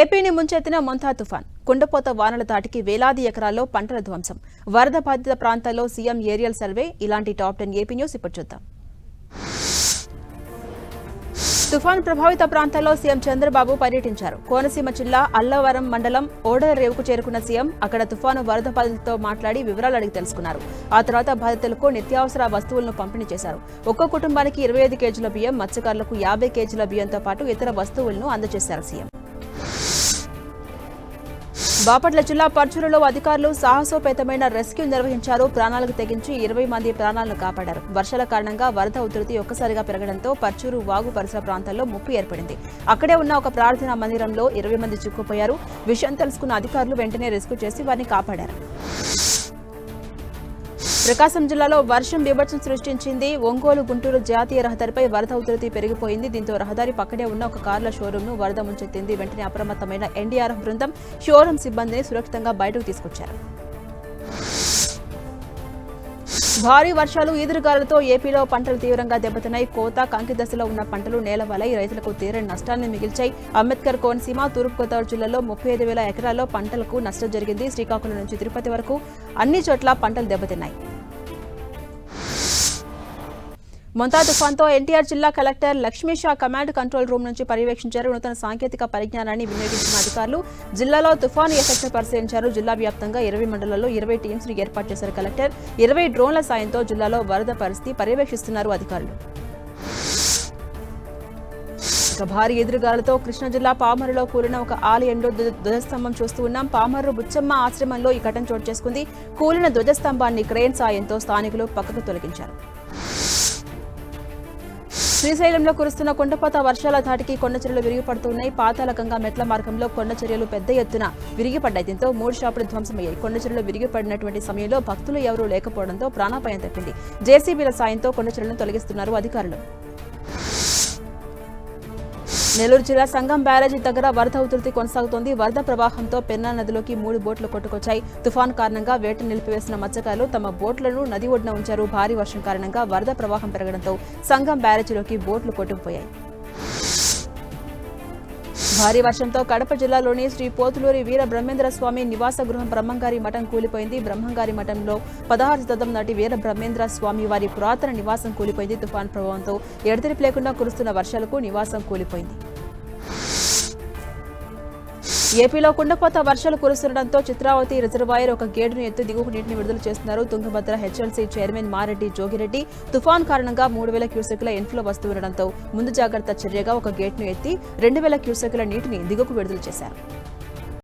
ఏపీని ముంచెత్తిన మొంతా తుఫాన్. కుండపోత వానల దాటికి వేలాది ఎకరాల్లో పంటల ధ్వంసం. వరద బాధిత ప్రాంతాల్లో సీఎం ఏరియల్ సర్వే. ఇలాంటి టాప్ టెన్ ఏపీ న్యూస్ ఇప్పుడు చూద్దాం. తుఫాన్ ప్రభావిత ప్రాంతాల్లో సీఎం చంద్రబాబు పర్యటించారు. కోనసీమ జిల్లా అల్లవరం మండలం ఓడల రేవుకు చేరుకున్న సీఎం అక్కడ తుఫాను వరద బాధితులతో మాట్లాడి వివరాలు అడిగి తెలుసుకున్నారు. ఆ తర్వాత బాధితులకు నిత్యావసర వస్తువులను పంపిణీ చేశారు. ఒక్కో కుటుంబానికి ఇరవై ఐదు కేజీల బియ్యం మత్స్యకారులకు యాభై కేజీల బియ్యంతో పాటు ఇతర వస్తువులను అందజేశారు సీఎం. బాపట్ల జిల్లా పర్చూరులో అధికారులు సాహసోపేతమైన రెస్క్యూ నిర్వహించారు. ప్రాణాలకు తెగించి ఇరవై మంది ప్రాణాలను కాపాడారు. వర్షాల కారణంగా వరద ఉధృతి ఒక్కసారిగా పెరగడంతో పర్చూరు వాగు పరిసర ప్రాంతాల్లో ముప్పు ఏర్పడింది. అక్కడే ఉన్న ఒక ప్రార్థనా మందిరంలో ఇరవై మంది చిక్కుపోయారు విషయం తెలుసుకున్న అధికారులు వెంటనే రెస్క్యూ చేసి వారిని కాపాడారు. ప్రకాశం జిల్లాలో వర్షం బీభత్సం సృష్టించింది. ఒంగోలు గుంటూరు జాతీయ రహదారిపై వరద ఉధృతి పెరిగిపోయింది. దీంతో రహదారి పక్కనే ఉన్న ఒక కార్ల షోరూమ్ను వరద ముంచెత్తింది. వెంటనే అప్రమత్తమైన ఎన్డీఆర్ఎఫ్ బృందం షోరూమ్ సిబ్బందిని సురక్షితంగా బయటకు తీసుకొచ్చారు. భారీ వర్షాలు ఈదురుగాలతో ఏపీలో పంటలు తీవ్రంగా దెబ్బతిన్నాయి. కోత కంకి దశలో ఉన్న పంటలు నేలవలై రైతులకు తీరని నష్టాన్ని మిగిల్చాయి. అంబేద్కర్ కోనసీమ తూర్పుగోదావరి జిల్లాలో ముప్పై ఐదు వేల ఎకరాల్లో పంటలకు నష్టం జరిగింది. శ్రీకాకుళం నుంచి తిరుపతి వరకు అన్ని చోట్ల పంటలు దెబ్బతిన్నాయి. మొంతా తుఫాన్తో ఎన్టీఆర్ జిల్లా collector Lakshmi Shah command control room నుంచి పర్యవేక్షించారు. నూతన సాంకేతిక పరిజ్ఞానాన్ని వినియోగించిన అధికారులు జిల్లాలో తుఫాను ఎఫెక్ట్ పరిశీలించారు. జిల్లా వ్యాప్తంగా ఇరవై మండలాల్లో ఇరవై టీమ్స్ను ఏర్పాటు చేశారు కలెక్టర్. ఇరవై డ్రోన్ల సాయంతో జిల్లాలో వరద పరిస్థితి పర్యవేక్షిస్తున్నారు అధికారులు. భారీ ఎదురుగాలతో కృష్ణా జిల్లా పామరులో కూలిన ఒక ఆలయంలో ధ్వజస్తంభం చూస్తూ ఉన్నాం. పామరు బుచ్చమ్మ ఆశ్రమంలో ఈ ఘటన చోటు చేసుకుంది. కూలిన ధ్వజస్తంభాన్ని క్రేన్ సాయంతో స్థానికులు పక్కకు తొలగించారు. శ్రీశైలంలో కురుస్తున్న కొండపాత వర్షాల ధాటికి కొండ చర్యలు విరిగిపడుతున్నాయి. పాతాలకంగా మెట్ల మార్గంలో కొండ చర్యలు పెద్ద ఎత్తున విరిగిపడ్డాయి. దీంతో మూడు షాపులు ధ్వంసమయ్యాయి. కొండ చర్యలు విరిగిపడినటువంటి సమయంలో భక్తులు ఎవరూ లేకపోవడంతో ప్రాణాపాయం తప్పింది. జేసీబీల సాయంతో కొండ చర్యలను తొలగిస్తున్నారు అధికారులు. నెల్లూరు జిల్లా సంగం బ్యారేజీ దగ్గర వరద ఉధృతి కొనసాగుతోంది. వరద ప్రవాహంతో పెన్నా నదిలోకి మూడు బోట్లు కొట్టుకొచ్చాయి. తుఫాన్ కారణంగా వేట నిలిపివేసిన మత్స్యకారులు తమ బోట్లను నది ఒడ్డున ఉంచారు. భారీ వర్షం కారణంగా వరద ప్రవాహం పెరగడంతో సంగం బ్యారేజీలోకి బోట్లు కొట్టుకుపోయాయి. భారీ వర్షంతో కడప జిల్లాలోని శ్రీ పోతులూరి వీర బ్రహ్మేంద్ర స్వామి నివాస గృహం బ్రహ్మంగారి మఠం కూలిపోయింది. బ్రహ్మంగారి మఠంలో పదహారు శతం నాటి వీర బ్రహ్మేంద్ర స్వామి వారి పురాతన నివాసం కూలిపోయింది. తుఫాన్ ప్రభావంతో ఎడతెరిపి లేకుండా కురుస్తున్న వర్షాలకు నివాసం కూలిపోయింది. ఏపీలో కుండపోత వర్షాలు కురుస్తుండటంతో చిత్రావతి రిజర్వాయర్ ఒక గేటును ఎత్తి దిగువ నీటిని విడుదల చేస్తున్నారు. Tungabhadra HLC chairman Mareddy Jogireddy. తుఫాన్ కారణంగా మూడు వేల క్యూసెక్ల ఇన్ఫ్లో వస్తుండటంతో ముందు జాగ్రత్త చర్యగా ఒక గేటును ఎత్తి రెండు వేల క్యూసెక్ల నీటిని దిగువకు విడుదల చేశారు.